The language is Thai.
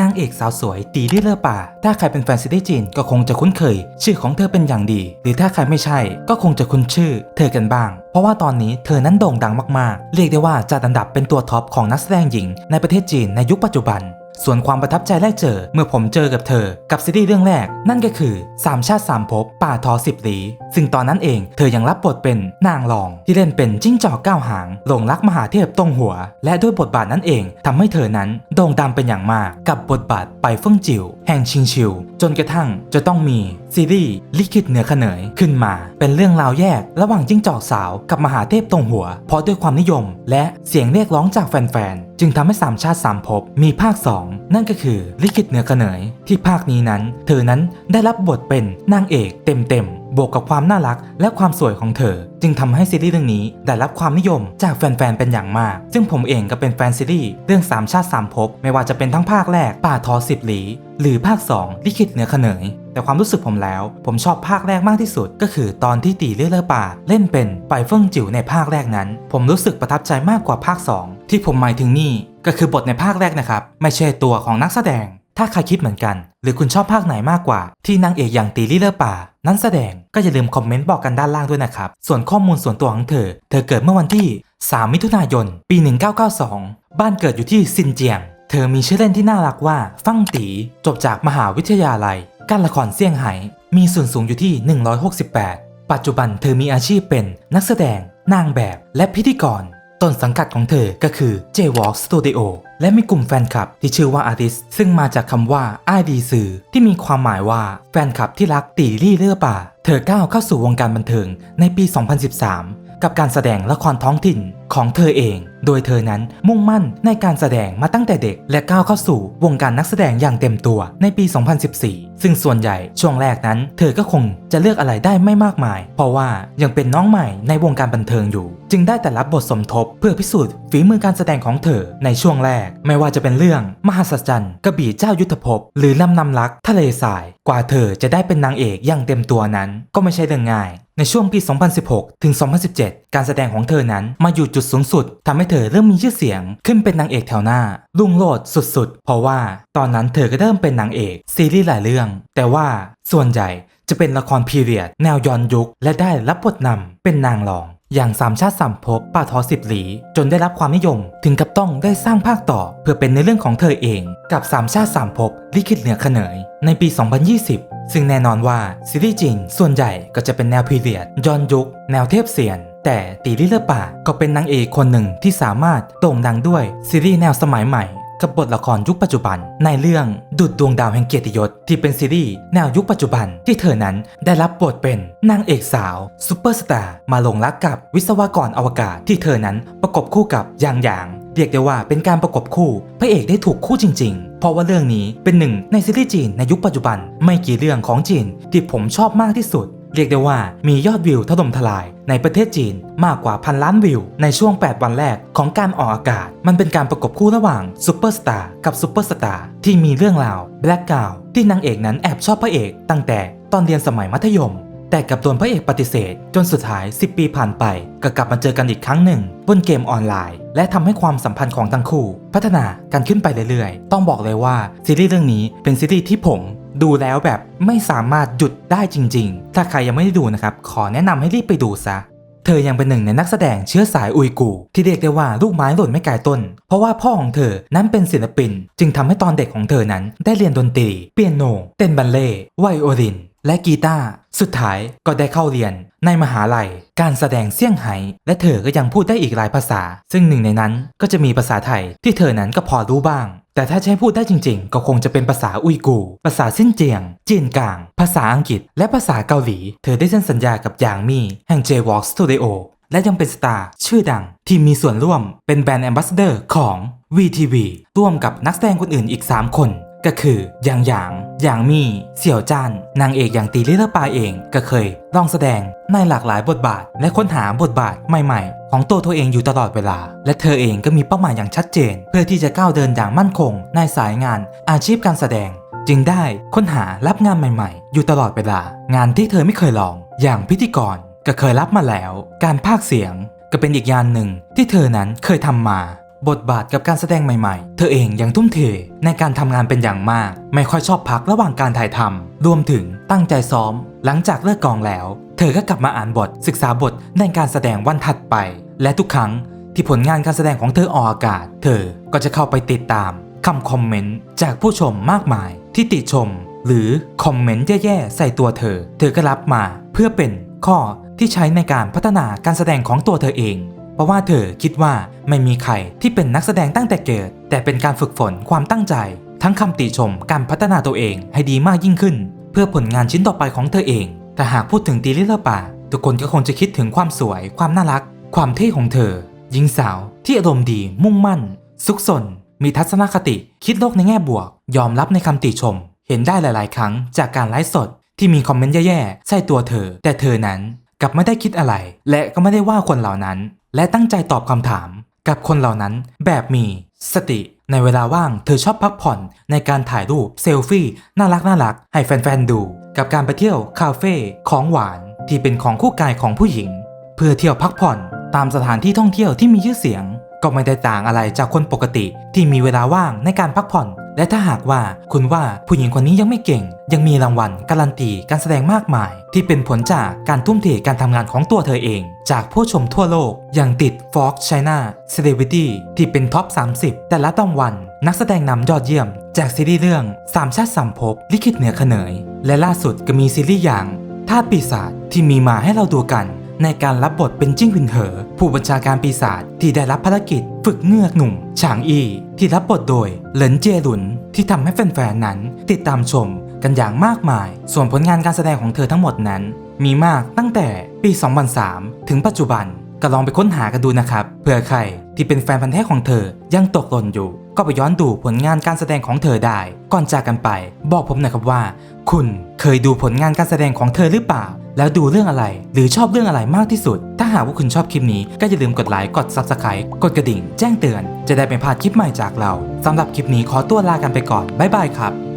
นางเอกสาวสวยตีลี่เลอป่า ถ้าใครเป็นแฟนซีรีส์จีนก็คงจะคุ้นเคย ชื่อของเธอเป็นอย่างดี หรือถ้าใครไม่ใช่ก็คงจะคุ้นชื่อ เธอกันบ้าง เพราะว่าตอนนี้เธอนั้นโด่งดังมากๆ เรียกได้ว่าจัดอันดับเป็นตัวท็อปของนักแสดงหญิงในประเทศจีนในยุคปัจจุบัน ส่วนความประทับใจแรกเจอ เมื่อผมเจอกับเธอ กับซีรีส์เรื่องแรก นั่นก็คือสามชาติสามภพป่าทอสิบหลีซึ่งตอนนั้นเองเธอยังรับบทเป็นนางรอง ที่เล่นเป็นจิ้งจอกก้าวหางหลงรักมหาเทพตรงหัว และด้วยบทบาทนั้นเองทำให้เธอนั้นโด่งดังเป็นอย่างมากกับบทบาทไปเฟิ่งจิ๋วแห่งชิงชิว จนกระทั่งจะต้องมีซีรีส์ลิขิตเหนือเขนยขึ้นมา เป็นเรื่องราวแยก ระหว่างจิ้งจอกสาวกับมหาเทพตรงหัว เพราะด้วยความนิยม และเสียงเรียกร้องจากแฟนๆจึงทำให้สามชาติสามภพมีภาค 2นั่นก็คือลิขิตเหนือเหนยที่ภาคนี้นั้น เธอนั้นได้รับบทเป็นนางเอกเต็มๆ บวกกับความน่ารักและความสวยของเธอ จึงทำให้ซีรีส์เรื่องนี้ได้รับความนิยมจากแฟนๆเป็นอย่างมาก ซึ่งผมเองก็เป็นแฟนซีรีส์เรื่องสามชาติสามภพไม่ว่าจะเป็นทั้งภาคแรกป่าทอสิบหลี หรือภาค 2 ลิขิตเหนือเขนย แต่ความรู้สึกผมแล้ว ผมชอบภาคแรกมากที่สุด ก็คือตอนที่ตีเลื่อยเลอป่า เล่นเป็นไปเฟิ่งจิ๋วในภาคแรกนั้น ผมรู้สึกประทับใจมากกว่าภาค 2 ที่ผมหมายถึงนี่ก็คือบทในภาคแรกนะครับ ไม่ใช่ตัวของนักแสดง ถ้าใครคิดเหมือนกัน หรือคุณชอบภาคไหนมากกว่า ที่นางเอกอย่างตีลี่เลอป่า นั้นแสดงก็อย่าลืมคอมเมนต์บอกกันด้านล่างด้วยนะครับ ส่วนข้อมูลส่วนตัวของเธอ เธอเกิดเมื่อวันที่ 3 มิถุนายน ปี 1992 บ้านเกิดอยู่ที่ซินเจียง เธอมีชื่อเล่นที่น่ารักว่า ฟั่งตี จบจากมหาวิทยาลัย การละครเซี่ยงไฮ้มีส่วนสูงอยู่ที่ 168 ปัจจุบันเธอมีอาชีพเป็นนักแสดง นางแบบและพิธีกร ต้นสังกัดของเธอก็คือ J-Walk Studio และมีกลุ่มแฟนคลับที่ชื่อว่า Artist ซึ่งมาจากคำว่าไอดีสื่อที่มีความหมายว่าแฟนคลับที่รักตีรี่เลือป่า เธอก้าวเข้าสู่วงการบันเทิงในปี 2013 กับการแสดงละครท้องถิ่น ของเธอเอง โดยเธอนั้นมุ่งมั่นในการแสดงมาตั้งแต่เด็ก และก้าวเข้าสู่วงการนักแสดงอย่างเต็มตัวในปี 2014 ซึ่งส่วนใหญ่ช่วงแรกนั้น เธอก็คงจะเลือกอะไรได้ไม่มากมาย เพราะว่ายังเป็นน้องใหม่ในวงการบันเทิงอยู่ จึงได้แต่รับบทสมทบเพื่อพิสูจน์ฝีมือการแสดงของเธอในช่วงแรก ไม่ว่าจะเป็นเรื่อง มหัศจรรย์กระบี่เจ้ายุทธภพ หรือลำนำรักทะเลทราย กว่าเธอจะได้เป็นนางเอกอย่างเต็มตัวนั้น ก็ไม่ใช่เรื่องง่าย ในช่วงปี 2016 ถึง 2017 การแสดงของเธอนั้นมาอยู่จดสูงสุดทำให้เธอเริ่มมีชื่อเสียง ขึ้นเป็นนางเอกแถวหน้ารุ่งโรจน์สุดๆ เพราะว่าตอนนั้นเธอก็เริ่มเป็นนางเอกซีรีส์หลายเรื่อง แต่ว่าส่วนใหญ่จะเป็นละครพีเรียด แนวย้อนยุค และได้รับบทนำเป็นนางรอง อย่างสามชาติสามภพป่าทอสิบหลี จนได้รับความนิยม ถึงกับต้องได้สร้างภาคต่อ เพื่อเป็นในเรื่องของเธอเอง กับสามชาติสามภพลิขิตเหนือเขนย ในปี 2020 ซึ่งแน่นอนว่าซีรีส์จีนส่วนใหญ่ก็จะเป็นแนวพีเรียดย้อนยุค แนวเทพเสียน แต่ตีลิเลอป่าก็เป็นนางเอกคนหนึ่งที่สามารถโด่งดังด้วยซีรีส์แนวสมัยใหม่กับบทละครยุคปัจจุบันในเรื่องดุดดวงดาวแห่งเกียรติยศที่เป็นซีรีส์แนวยุคปัจจุบันที่เธอนั้นได้รับบทเป็นนางเอกสาวซูเปอร์สตาร์มาลงรักกับวิศวกรอวกาศที่เธอนั้นประกบคู่กับยางหยาง เรียกได้ว่าเป็นการประกบคู่พระเอกได้ถูกคู่จริง ๆ เพราะว่าเรื่องนี้เป็นหนึ่งในซีรีส์จีนในยุคปัจจุบัน ไม่กี่เรื่องของจีนที่ผมชอบมากที่สุด เรียกได้ว่ามียอดวิวถล่มทลายในประเทศจีนมากกว่าพันล้านวิว ในช่วง 8 วันแรกของการออกอากาศ มันเป็นการประกบคู่ระหว่างซูเปอร์สตาร์กับซูเปอร์สตาร์ที่มีเรื่องราวแบล็กกาวที่นางเอกนั้นแอบชอบพระเอกตั้งแต่ตอนเรียนสมัยมัธยม แต่กลับโดนพระเอกปฏิเสธ จนสุดท้าย 10 ปีผ่านไป ก็กลับมาเจอกันอีกครั้งหนึ่ง บนเกมออนไลน์ และทำให้ความสัมพันธ์ของทั้งคู่ พัฒนากันขึ้นไปเรื่อยๆ ต้องบอกเลยว่าซีรีส์เรื่องนี้เป็นซีรีส์ที่ผม ดูแล้วแบบไม่สามารถหยุดได้จริง ๆ ถ้าใครยังไม่ได้ดูนะครับ ขอแนะนำให้รีบไปดูซะ เธอยังเป็นหนึ่งในนักแสดงเชื้อสายอุยกู ที่เรียกได้ว่าลูกไม้หล่นไม่ไกลต้น เพราะว่าพ่อของเธอนั้นเป็นศิลปิน จึงทำให้ตอนเด็กของเธอนั้นได้เรียนดนตรี เปียโน เต้นบัลเล่ไวโอลิน และกีตาร์สุดท้ายก็ได้เข้าเรียน ในมหาลัย การแสดงเซี่ยงไฮ้และเธอก็ยังพูดได้อีกหลายภาษา ซึ่งหนึ่งในนั้นก็จะมีภาษาไทยที่เธอนั้นก็พอรู้บ้าง แต่ถ้าใช้พูดได้จริง ๆ ก็คงจะเป็นภาษาอุยกู ภาษาซินเจียง จีนกลาง ภาษาอังกฤษ และภาษาเกาหลี เธอได้เซ็นสัญญากับยางมี่แห่ง J-Walk Studio และยังเป็นสตาร์ชื่อดังที่มีส่วนร่วมเป็นแบรนด์แอมบาสเดอร์ของ VTV ร่วมกับนักแสดงคนอื่นอีก 3 คน ก็คือหยางหยางหยางมี่เสี่ยวจานนางเอกอย่างตีลิเลอร์ปาเองก็เคยลองแสดงในหลากหลายบทบาท และค้นหาบทบาทใหม่ๆ ของตัวเธอเองอยู่ตลอดเวลา และเธอเองก็มีเป้าหมายอย่างชัดเจน เพื่อที่จะก้าวเดินอย่างมั่นคง ในสายงานอาชีพการแสดง จึงได้ค้นหารับงานใหม่ๆ อยู่ตลอดเวลา งานที่เธอไม่เคยลอง อย่างพิธีกรก็เคยรับมาแล้ว การพากย์เสียงก็เป็นอีกงานหนึ่งที่เธอนั้นเคยทำมา บทบาทกับการแสดงใหม่ๆ เธอเองยังทุ่มเทในการทำงานเป็นอย่างมาก ไม่ค่อยชอบพักระหว่างการถ่ายทำรวมถึงตั้งใจซ้อม หลังจากเลิกกองแล้ว เธอก็กลับมาอ่านบทศึกษาบทในการแสดงวันถัดไป และทุกครั้งที่ผลงานการแสดงของเธอออกอากาศ เธอก็จะเข้าไปติดตามคำคอมเมนต์จากผู้ชมมากมาย ที่ติชม หรือคอมเมนต์แย่ๆใส่ตัวเธอ เธอก็รับมาเพื่อเป็นข้อที่ใช้ในการพัฒนาการแสดงของตัวเธอเอง เพราะว่าเธอคิดว่าไม่มีใครที่เป็นนักแสดงตั้งแต่เกิด แต่เป็นการฝึกฝนความตั้งใจ ทั้งคำติชมการพัฒนาตัวเองให้ดีมากยิ่งขึ้น เพื่อผลงานชิ้นต่อไปของเธอเอง แต่หากพูดถึงตีลิเลอร์ป่า ทุกคนก็คงจะคิดถึงความสวย ความน่ารัก ความเท่ของเธอหญิงสาวที่อารมณ์ดีมุ่งมั่น ซุกซนมีทัศนคติ คิดโลกในแง่บวก ยอมรับในคำติชม เห็นได้หลาย ๆ ครั้งจากการไลฟ์สดที่มีคอมเมนต์แย่ ๆ ใส่ตัวเธอ แต่เธอนั้นกลับไม่ได้คิดอะไร และก็ไม่ได้ว่าคนเหล่านั้น และตั้งใจตอบคำถาม กับคนเหล่านั้นแบบมีสติ ในเวลาว่างเธอชอบพักผ่อนในการถ่ายรูปเซลฟี่น่ารักน่ารักให้แฟนๆดู กับการไปเที่ยวคาเฟ่ของหวานที่เป็นของคู่กายของผู้หญิง เพื่อเที่ยวพักผ่อนตามสถานที่ท่องเที่ยวที่มีชื่อเสียง ก็ไม่ได้ต่างอะไรจากคนปกติที่มีเวลาว่างในการพักผ่อน และถ้าหากว่าคุณว่าผู้หญิงคนนี้ยังไม่เก่ง ยังมีรางวัลการันตีการแสดงมากมาย ที่เป็นผลจากการทุ่มเทการทำงานของตัวเธอเอง จากผู้ชมทั่วโลก อย่างติด Fox China Celebrity ที่เป็นท็อป 30 แต่ละรางวัลนักแสดงนำยอดเยี่ยม จากซีรีส์เรื่องสามชาติสามภพลิขิตเหนือเขนย และล่าสุดก็มีซีรีส์อย่างธาปีศาจที่มีมาให้เราดูกัน ในการรับบทเป็นจิ้งหวินเหอ ผู้บัญชาการปีศาจที่ได้รับภารกิจ ฝึกเงือกหนุ่ม ฉางอีที่รับบทโดยเหลินเจยหลุนที่ทำให้แฟนๆนั้นติดตามชมกันอย่างมากมาย ส่วนผลงานการแสดงของเธอทั้งหมดนั้น มีมากตั้งแต่ปี 2003 ถึงปัจจุบัน ก็ลองไปค้นหากันดูนะครับเผื่อใครที่เป็นแฟนพันธุ์แท้ของเธอยังตกหล่นอยู่ ก็ไปย้อนดูผลงานการแสดงของเธอได้ ก่อนจากกันไป บอกผมหน่อยครับว่า คุณเคยดูผลงานการแสดงของเธอหรือเปล่า แล้วดูเรื่องอะไร หรือชอบเรื่องอะไรมากที่สุด ถ้าหากว่าคุณชอบคลิปนี้ก็อย่าลืมกดไลค์กด Subscribe กดกระดิ่ง แจ้งเตือน จะได้ไม่พลาดคลิปใหม่จากเราสำหรับคลิปนี้ขอตัวลากันไปก่อนบ๊ายบายครับ